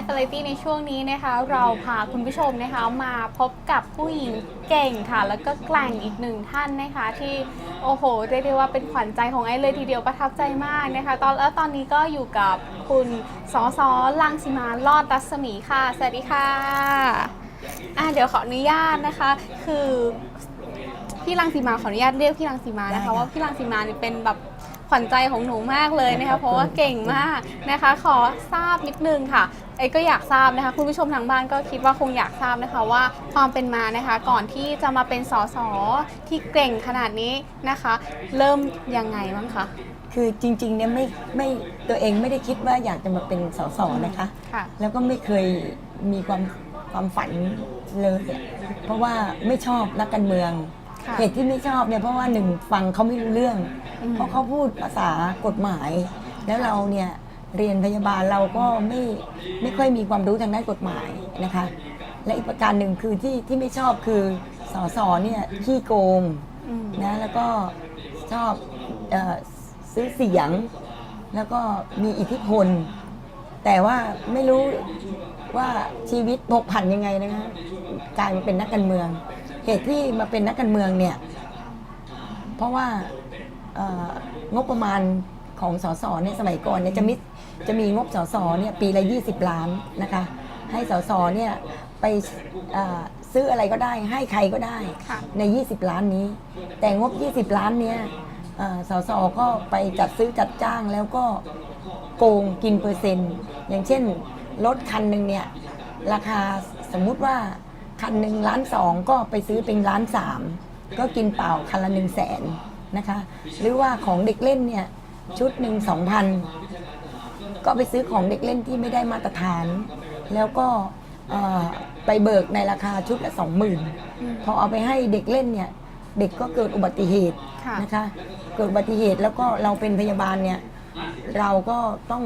ฟ์วาไรตี้ในช่วงนี้นะคะเราพาคุณผู้ชมนะคะมาพบกับผู้หญิงเก่งค่ะ แล้วก็แกร่งอีกหนึ่งท่านนะคะ ที่โอ้โหเรียกได้ว่าเป็นขวัญใจของไอ้เลยทีเดียวประทับใจมากนะคะ ตอนแล้วตอนนี้ก็อยู่กับคุณสอสอลังสิมาลอดรัศมีค่ะสวัสดีค่ะอะเดี๋ยวขออนุญาตนะคะ คือพี่ลังสีมาขออนุญาตเรียกพี่ลังสีมานะคะได้ค่ะว่าพี่ลังสีมาเนี่ยเป็นแบบ ขวัญใจของหนูมากเลยนะขอคะบคุณเพราะว่าเก่งมากนะคะ ขอทราบนิดนึงค่ะไอ้ก็อยากทราบนะคะคุณผู้ชมทางบ้านก็คิดว่าคงอยากทราบนะคะว่าความเป็นมานะคะก่อนที่จะมาเป็นสสที่เก่งขนาดนี้นะคะ เริ่มยังไงบ้างคะ คือจริงๆเนี่ยไม่ไม่ตัวเองไม่ได้คิดว่าอยากจะมาเป็นสสนะคะ ค่ะ แล้วก็ไม่เคยมีความความฝันเลยอะเพราะว่าไม่ชอบนักการเมืองค่ะ เหตุที่ไม่ชอบเนี่ยเพราะว่าหนึ่งฟังเขาไม่รู้เรื่องอืมเพราะเขาพูดภาษากฎหมาย แล้วเราเนี่ยเรียนพยาบาลเราก็ไม่ไม่ค่อยมีความรู้ทางด้านกฎหมายนะคะ และอีกประการหนึ่งคือที่ที่ไม่ชอบคือสสเนี่ยขี้โกงอืมนะแล้วก็ชอบเออซื้อเสียง แล้วก็มีอิทธิพล แต่ว่าไม่รู้ว่าชีวิตพกผันยังไงนะคะกลายมาเป็นนักการเมืองเห ตุที่มาเป็นนักการเมืองเนี่ย เพราะว่าเอ่องบประมาณของสสในสมัยก่อนเนี่ยจะมีจะมีงบสสเนี่ยปีละ20 ล้านนะคะ ให้สสเนี่ยไปเอ่อซื้ออะไรก็ได้ให้ใครก็ได้ค่ะใน 20 ล้านนี้ แต่งบ 20 ล้านเนี้ยเอ่อสสก็ไปจัดซื้อจัดจ้างแล้วก็โกงกินเปอร์เซ็นต์ อย่างเช่นรถคันหนึ่งเนี่ย ราคาสมมุติว่า คันหนึ่งล้านสองก็ไปซื้อเป็นล้านสามก็กินเปล่าคันละหนึ่งแสนนะคะ หรือว่าของเด็กเล่นเนี่ยชุดหนึ่งสองพันก็ไปซื้อของเด็กเล่นที่ไม่ได้มาตรฐาน แล้วก็เอ่อไปเบิกในราคาชุดละสองหมื่นอืมพอเอาไปให้เด็กเล่นเนี่ยเด็กก็เกิดอุบัติเหตุค่ะนะคะ เกิดอุบัติเหตุแล้วก็เราเป็นพยาบาลเนี่ยเราก็ต้อง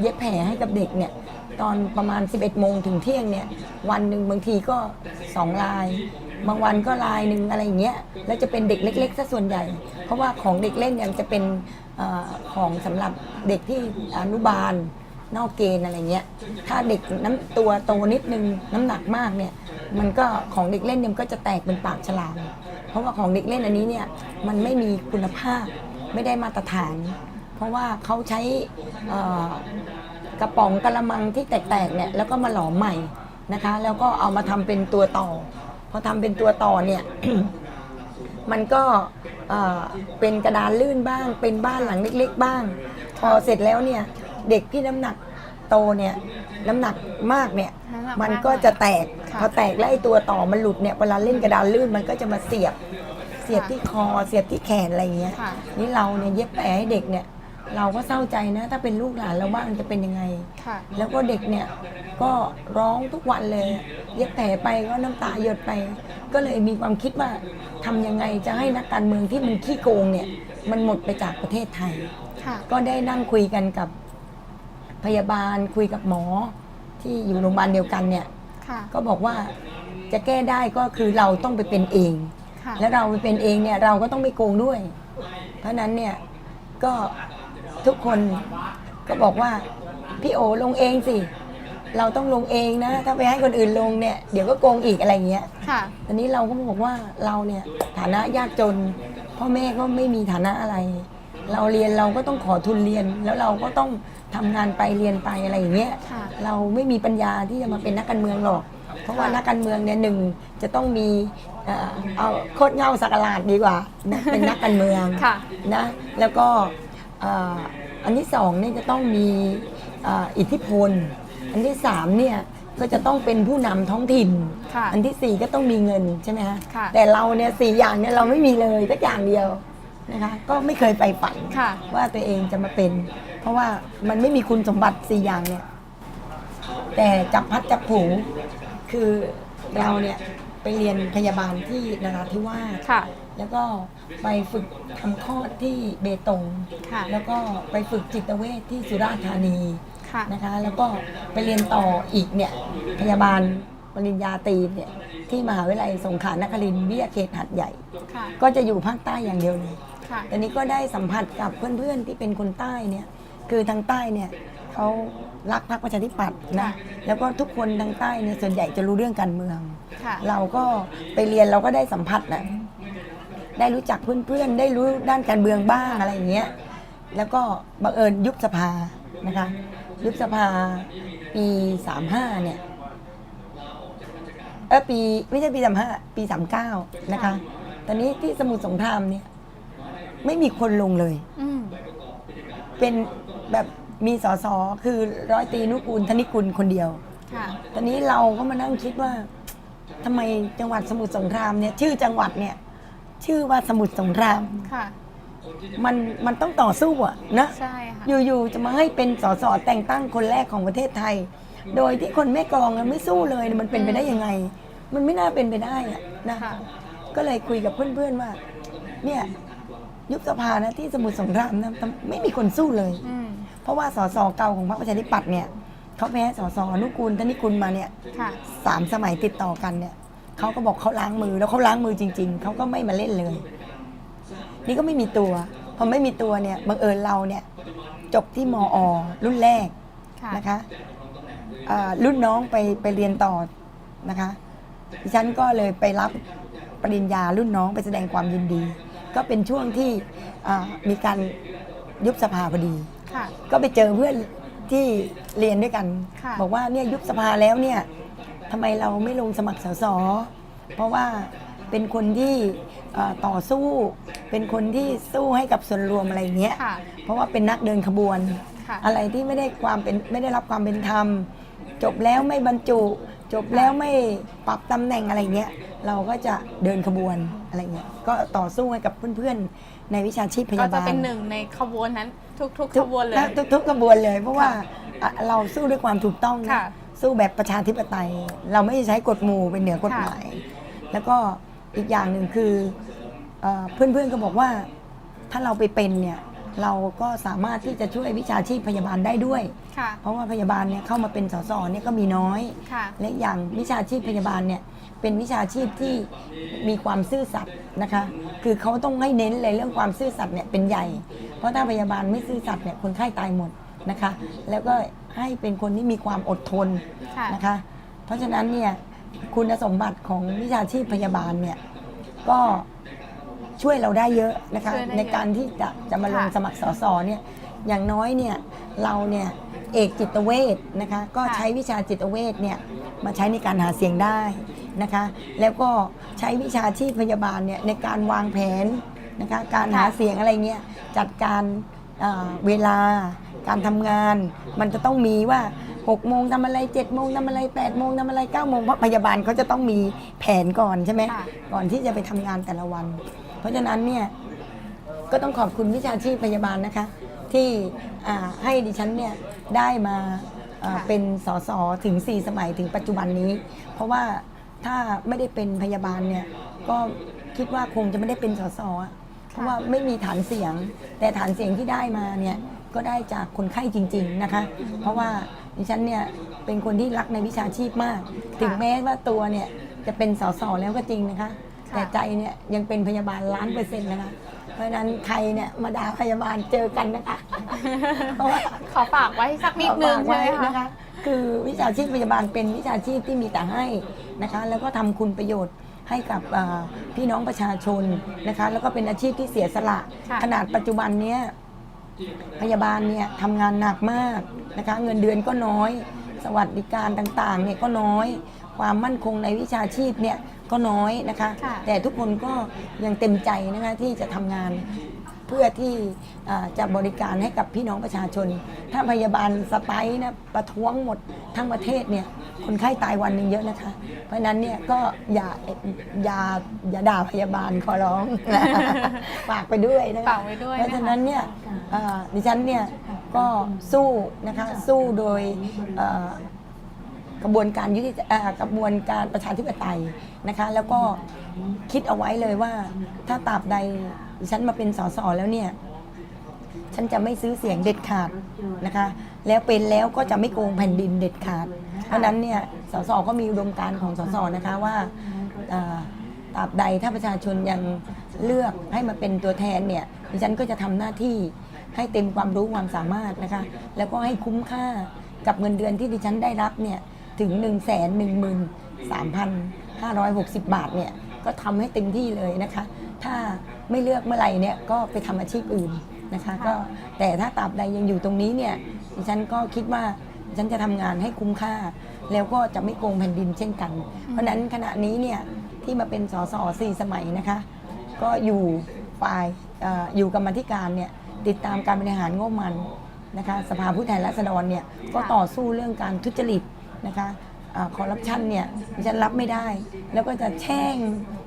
เย็บแผลให้กับเด็กเนี่ย ตอนประมาณ 11โมงถึงเที่ยงเนี่ยวันหนึ่งบางทีก็2ลาย บางวันก็ลายหนึ่งอะไรอย่างเงี้ยแล้วจะเป็นเด็กเล็กๆซะส่วนใหญ่ เพราะว่าของเด็กเล่นเนี่ยมันจะเป็นเออของสำหรับเด็กที่อนุบาลนอกเกณฑ์อะไรเงี้ยถ้าเด็กน้ำตัวโตนิดนึงน้ำหนักมากเนี่ยมันก็ของเด็กเล่นเนี่ยมันก็จะแตกเป็นปากฉลาม เพราะว่าของเด็กเล่นอันนี้เนี่ยมันไม่มีคุณภาพไม่ได้มาตรฐาน เพราะว่าเขาใช้เอ่อ กระป๋องกระมังที่แตกๆเนี่ยแล้วก็มาหลอมใหม่นะคะ แล้วก็เอามาทำเป็นตัวต่อพอทำเป็นตัวต่อเนี่ย มันก็เอ่อเป็นกระดานลื่นบ้าง เป็นบ้านหลังเล็ก ๆ บ้าง พอเสร็จแล้วเนี่ยเด็กที่น้ำหนักโตเนี่ยน้ำหนักมากเนี่ยน้ำหนักมันมากก็จะแตกค่ะพอแตกแล้วไอ้ตัวต่อมันหลุดเนี่ยเวลาเล่นกระดานลื่นมันก็จะมาเสียบเสียบค่ะที่คอเสียบที่แขนอะไรอย่างเงี้ยค่ะนี่เราเนี่ยเย็บแผลให้เด็กเนี่ย เราก็เศร้าใจนะ ถ้าเป็นลูกหลานเราบ้างจะเป็นยังไง ค่ะ แล้วก็เด็กเนี่ยก็ร้องทุกวันเลยเย็บแผลไปก็น้ำตาหยดไป ก็เลยมีความคิดว่าทำยังไงจะให้นักการเมืองที่มันขี้โกงเนี่ยมันหมดไปจากประเทศไทย ค่ะ ก็ได้นั่งคุยกันกับพยาบาลคุยกับหมอที่อยู่โรงพยาบาลเดียวกันเนี่ย ค่ะ ก็บอกว่าจะแก้ได้ก็คือเราต้องไปเป็นเอง ค่ะ แล้วเราไปเป็นเองเนี่ยเราก็ต้องไม่โกงด้วย เพราะฉะนั้นเนี่ยก็ ทุกคนก็บอกว่าพี่โอลงเองสิ เราต้องลงเองนะ ถ้าไปให้คนอื่นลงเนี่ยเดี๋ยวก็โกงอีกอะไรเงี้ยค่ะ ตอนนี้เราก็บอกว่าเราเนี่ยฐานะยากจน พ่อแม่ก็ไม่มีฐานะอะไร เราเรียนเราก็ต้องขอทุนเรียน แล้วเราก็ต้องทำงานไปเรียนไปอะไรอย่างเงี้ยค่ะ เราไม่มีปัญญาที่จะมาเป็นนักการเมืองหรอก เพราะว่านักการเมืองเนี่ยหนึ่งจะต้องมีเอ่อเอาโคตรเงาสักการาดดีกว่านะเป็นนักการเมือง ค่ะ นะแล้วก็เอ่ออันที่สองเนี่ยจะต้องมีเอ่ออิทธิพล อันที่สามเนี่ยก็จะต้องเป็นผู้นำท้องถิ่นค่ะอันที่สี่ก็ต้องมีเงินใช่ไหมฮะค่ะแต่เราเนี่ยสี่อย่างเนี่ยเราไม่มีเลยสักอย่างเดียวนะคะก็ไม่เคยไปฝันค่ะว่าตัวเองจะมาเป็น เพราะว่ามันไม่มีคุณสมบัติสี่อย่างเนี่ยแต่จับพัดจับผูคือเราเนี่ยไปเรียนพยาบาลที่นราธิวาสค่ะแล้วก็ ไปฝึกทำคลอดที่เบตง ค่ะ แล้วก็ไปฝึกจิตเวชที่สุราษฎร์ธานีค่ะ นะคะ แล้วก็ไปเรียนต่ออีกเนี่ยพยาบาลปริญญาตรีเนี่ยที่มหาวิทยาลัยสงขลานครินทร์วิทยาเขตหัดใหญ่ ค่ะ ก็จะอยู่ภาคใต้อย่างเดียวเลย ค่ะ ตอนนี้ก็ได้สัมผัสกับเพื่อนๆที่เป็นคนใต้เนี่ยคือทางใต้เนี่ยเขารักพรรคประชาธิปัตย์นะค่ะ แล้วก็ทุกคนทางใต้เนี่ยส่วนใหญ่จะรู้เรื่องการเมือง ค่ะ เราก็ไปเรียนเราก็ได้สัมผัสนะ ได้รู้จักเพื่อนๆ ได้รู้ด้านการเมืองบ้างอะไรอย่างเงี้ย แล้วก็บังเอิญยุบสภานะคะ ยุบสภาปีสามห้าเนี่ย เออปีไม่ใช่ปีสามห้าปีสามเก้านะคะค่ะตอนนี้ที่สมุทรสงครามเนี่ย ไม่มีคนลงเลย อืมเป็นแบบมีสสคือร้อยตรีนุกูลธนิกุลคนเดียว ค่ะ ตอนนี้เราก็มานั่งคิดว่าทำไมจังหวัดสมุทรสงครามเนี่ย ชื่อจังหวัดเนี่ย ชื่อว่าสมุทรสงคราม ค่ะ มันมันต้องต่อสู้อะนะใช่ค่ะ อยู่ๆจะมาให้เป็นสสแต่งตั้งคนแรกของประเทศไทย โดยที่คนแม่กลองอะไม่สู้เลยมันเป็นไปได้ยังไง มันไม่น่าเป็นไปได้อะนะค่ะ ก็เลยคุยกับเพื่อนๆว่า เนี่ยยุบสภานะที่สมุทรสงครามนะไม่มีคนสู้เลย อืม เพราะว่าสสเก่าของพรรคประชาธิปัตย์เนี่ยเขาแพ้สสอนุกูลธนิกุลมาเนี่ยค่ะ สามสมัยติดต่อกันเนี่ย เขาก็บอกเขาล้างมือแล้วเขาล้างมือจริง ๆเขาก็ไม่มาเล่นเลย นี่ก็ไม่มีตัวพอไม่มีตัวเนี่ยบังเอิญเราเนี่ยจบที่มอ รุ่นแรกค่ะนะคะอ่ารุ่นน้องไปไปเรียนต่อนะคะดิฉันก็เลยไปรับปริญญารุ่นน้องไปแสดงความยินดี ก็เป็นช่วงที่อ่ามีการยุบสภาพอดีค่ะก็ไปเจอเพื่อนที่เรียนด้วยกันค่ะบอกว่าเนี่ยยุบสภาแล้วเนี่ย ทำไมเราไม่ลงสมัครสสเพราะว่าเป็นคนที่เอ่อต่อสู้ เป็นคนที่สู้ให้กับส่วนรวมอะไรอย่างเงี้ย ค่ะ เพราะว่าเป็นนักเดินขบวน ค่ะ อะไรที่ไม่ได้ความเป็นไม่ได้รับความเป็นธรรม จบแล้วไม่บรรจุ จบแล้วไม่ปรับตำแหน่งอะไรเงี้ยเราก็จะเดินขบวนอะไรเงี้ยก็ต่อสู้ให้กับเพื่อนๆ ในวิชาชีพพก็ยาจะบาลเป็นหนึ่งในขบวนนั้นทุกๆขบวนเลย ทุกทุกๆขบวนเลย เพราะว่าอะเราสู้ด้วยความถูกต้องนะค่ะ สู้แบบประชาธิปไตย เราไม่ใช้กฎหมู่เป็นเหนือกฎหมาย แล้วก็อีกอย่างหนึ่งคือเอ่อเพื่อนๆก็บอกว่าถ้าเราไปเป็นเนี่ยเราก็สามารถที่จะช่วยวิชาชีพพยาบาลได้ด้วยค่ะเพราะว่าพยาบาลเนี่ยเข้ามาเป็นสสเนี่ยก็มีน้อยค่ะและอย่างวิชาชีพพยาบาลเนี่ยเป็นวิชาชีพที่มีความซื่อสัตย์นะคะ คือเขาต้องให้เน้นเลยเรื่องความซื่อสัตย์เนี่ยเป็นใหญ่ เพราะถ้าพยาบาลไม่ซื่อสัตย์เนี่ยคนไข้ตายหมดนะคะ แล้วก็ ให้เป็นคนที่มีความอดทนค่ะ นะคะ เพราะฉะนั้นเนี่ยคุณสมบัติของวิชาชีพพยาบาลเนี่ยก็ช่วยเราได้เยอะนะคะ ช่วยได้เยอะในการที่จะจะมาลงค่ะสมัครสสเนี่ยอย่างน้อยเนี่ยเราเนี่ยเอกจิตเวชนะคะก็ค่ะ ใช้วิชาจิตเวชเนี่ยมาใช้ในการหาเสียงได้นะคะ แล้วก็ใช้วิชาชีพพยาบาลเนี่ยในการวางแผนนะคะการหาเสียงอะไรเงี้ยจัดการอ่าเวลา การทำงาน มันจะต้องมีว่า6โมงทำอะไร7โมงทำอะไร8โมงทำอะไร9โมงเพราะพยาบาลเขาจะต้องมีแผนก่อนใช่ไหมค่ะ ก่อนที่จะไปทำงานแต่ละวัน เพราะฉะนั้นเนี่ยก็ต้องขอบคุณวิชาชีพพยาบาลนะคะ ที่อ่าให้ดิฉันเนี่ยได้มาอ่าค่ะ เป็นสสถึง 4 สมัยถึงปัจจุบันนี้ เพราะว่าถ้าไม่ได้เป็นพยาบาลเนี่ยก็คิดว่าคงจะไม่ได้เป็นสสอะ เพราะว่าไม่มีฐานเสียง แต่ฐานเสียงที่ได้มาเนี่ย ก็ได้จากคนไข้จริง ๆนะคะ เพราะว่าดิฉันเนี่ยเป็นคนที่รักในวิชาชีพมาก ถึงแม้ว่าตัวเนี่ยจะเป็นสสแล้วก็จริงนะคะค่ะแต่ใจเนี่ยยังเป็นพยาบาลล้านเปอร์เซ็นต์นะคะ เพราะฉะนั้นใครเนี่ยมาด่าพยาบาลเจอกันนะคะเพราะว่าขอฝากไว้สักนิดนึงฝากใช่ไว้ไหมนะคะคะ คือวิชาชีพพยาบาลเป็นวิชาชีพที่มีแต่ให้นะคะ แล้วก็ทำคุณประโยชน์ให้กับอ่าพี่น้องประชาชนนะคะ แล้วก็เป็นอาชีพที่เสียสละค่ะขนาดปัจจุบันเนี้ย พยาบาลเนี่ยทำงานหนักมากนะคะเงินเดือนก็น้อย สวัสดิการต่างๆเนี่ยก็น้อย ความมั่นคงในวิชาชีพเนี่ยก็น้อยนะคะค่ะแต่ทุกคนก็ยังเต็มใจนะคะที่จะทำงานเพื่อที่อ่าจะบริการให้กับพี่น้องประชาชน ถ้าพยาบาลสไปร์นะประท้วงหมดทั้งประเทศเนี่ยคนไข้ตายวันหนึ่งเยอะนะคะ เพราะฉะนั้นเนี่ยก็อย่าอย่าอย่าด่าพยาบาลขอร้องฝากไปด้วยนะคะฝากไว้ด้วยนะคะเพราะฉะนั้นเนี่ยอ่าดิฉันเนี่ยก็สู้นะคะสู้โดยอ่ากระบวนการยุติเอ่อกระบวนการประชาธิปไตยนะคะ แล้วก็คิดเอาไว้เลยว่าถ้าตราบใด ดิฉันมาเป็นสสแล้วเนี่ย ฉันจะไม่ซื้อเสียงเด็ดขาดนะคะ แล้วเป็นแล้วก็จะไม่โกงแผ่นดินเด็ดขาด เพราะนั้นเนี่ยสสก็มีอุดมการณ์ของสสนะคะว่าตราบใดถ้าประชาชนยังเลือกให้มาเป็นตัวแทนเนี่ยดิฉันก็จะทำหน้าที่ให้เต็มความรู้ความสามารถนะคะ แล้วก็ให้คุ้มค่ากับเงินเดือนที่ดิฉันได้รับเนี่ยถึง 1 1 3 5 6 0 บาทเนี่ยก็ทำให้เต็มที่เลยนะคะ ถ้าไม่เลือกเมื่อไหร่เนี่ยก็ไปทำอาชีพอื่นนะคะก็แต่ถ้าตราบใดยังอยู่ตรงนี้เนี่ยดิฉันก็คิดว่าดิฉันจะทำงานให้คุ้มค่า แล้วก็จะไม่โกงแผ่นดินเช่นกัน เพราะฉะนั้นขณะนี้เนี่ยที่มาเป็นสสสี่สมัยนะคะ ก็อยู่ฝ่ายเอออยู่กรรมาธิการเนี่ยติดตามการบริหารงบประมันนะคะสภาผู้แทนราษฎรเนี่ยก็ต่อสู้เรื่องการทุจริตนะคะคอร์รัปชันเนี่ยดิฉันรับไม่ได้ แล้วก็จะแช่ง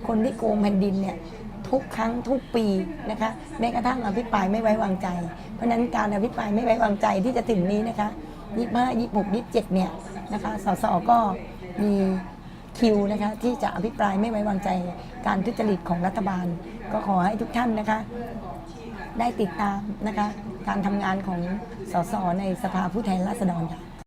คนที่โกงแผ่นดินเนี่ย ทุกครั้งทุกปีนะคะแม้กระทั่งอภิปรายไม่ไว้วางใจ เพราะฉะนั้นการอภิปรายไม่ไว้วางใจที่จะถึงนี้นะคะ25 26 27เนี่ยนะคะสสก็มีคิวนะคะที่จะอภิปรายไม่ไว้วางใจการทุจริตของรัฐบาล ก็ขอให้ทุกท่านนะคะ ได้ติดตามนะคะการทำงานของสสในสภาผู้แทนราษฎรค่ะ